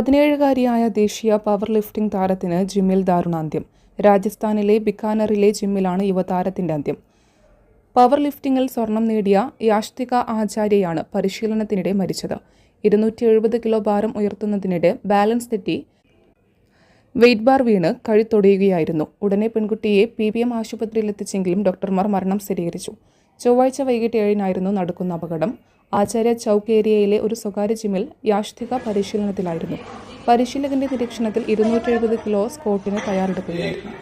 ഇരുപത്തിയേഴുകാരിയായ ദേശീയ power lifting താരത്തിന് ജിമ്മിൽ ദാരുണാന്ത്യം. രാജസ്ഥാനിലെ ബിക്കാനറിലെ ജിമ്മിലാണ് യുവതാരത്തിന്റെ അന്ത്യം. പവർ ലിഫ്റ്റിംഗിൽ സ്വർണം നേടിയ യാഷ്തിക ആചാര്യയാണ് പരിശീലനത്തിനിടെ മരിച്ചത്. ഇരുന്നൂറ്റി എഴുപത് കിലോ ഭാരം ഉയർത്തുന്നതിനിടെ ബാലൻസ് തെറ്റി വെയിറ്റ് ബാർ വീണ് കഴുത്തൊടിയുകയായിരുന്നു. ഉടനെ പെൺകുട്ടിയെ പി ബി എം ആശുപത്രിയിലെത്തിച്ചെങ്കിലും ഡോക്ടർമാർ മരണം സ്ഥിരീകരിച്ചു. ചൊവ്വാഴ്ച വൈകിട്ട് ഏഴിനായിരുന്നു നടക്കുന്ന അപകടം. ആചാര്യ ചൌക്ക് ഏരിയയിലെ ഒരു സ്വകാര്യ ജിമ്മിൽ യാഷ്തിക പരിശീലനത്തിലായിരുന്നു. പരിശീലകന്റെ നിരീക്ഷണത്തിൽ ഇരുന്നൂറ്റി എഴുപത് കിലോ സ്കോട്ടിന് തയ്യാറെടുക്കുകയായിരുന്നു.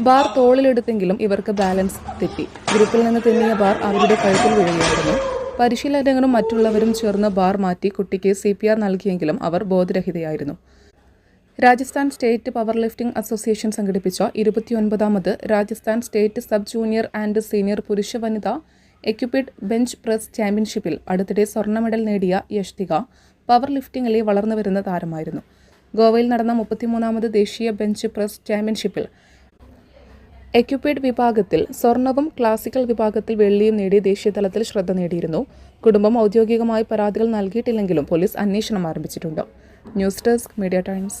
ബാർ തോളിലെടുത്തെങ്കിലും ഇവർക്ക് ബാലൻസ് തെറ്റി. ഗ്രൂപ്പിൽ നിന്ന് തെന്നിയ ബാർ അവരുടെ കഴുത്തിൽ വീഴുകയായിരുന്നു. പരിശീലകരും മറ്റുള്ളവരും ചേർന്ന് ബാർ മാറ്റി കുട്ടിക്ക് സി പി ആർ നൽകിയെങ്കിലും അവർ ബോധരഹിതയായിരുന്നു. Rajasthan state power lifting association സംഘടിപ്പിച്ച ഇരുപത്തിയൊൻപതാമത് Rajasthan state sub junior and senior പുരുഷ വനിത എക്യുപിഡ് ബെഞ്ച് പ്രസ് ചാമ്പ്യൻഷിപ്പിൽ അടുത്തിടെ സ്വർണ മെഡൽ നേടിയ യഷ്തിക പവർ ലിഫ്റ്റിംഗിലെ വളർന്നു വരുന്ന താരമായിരുന്നു. ഗോവയിൽ നടന്ന മുപ്പത്തിമൂന്നാമത് ദേശീയ ബെഞ്ച് പ്രസ് ചാമ്പ്യൻഷിപ്പിൽ എക്യുപേഡ് വിഭാഗത്തിൽ സ്വർണവും ക്ലാസിക്കൽ വിഭാഗത്തിൽ വെള്ളിയും നേടി ദേശീയതലത്തിൽ ശ്രദ്ധ നേടിയിരുന്നു. കുടുംബം ഔദ്യോഗികമായി പരാതികൾ നൽകിയിട്ടില്ലെങ്കിലും പോലീസ് അന്വേഷണം ആരംഭിച്ചിട്ടുണ്ട്. News desk media times.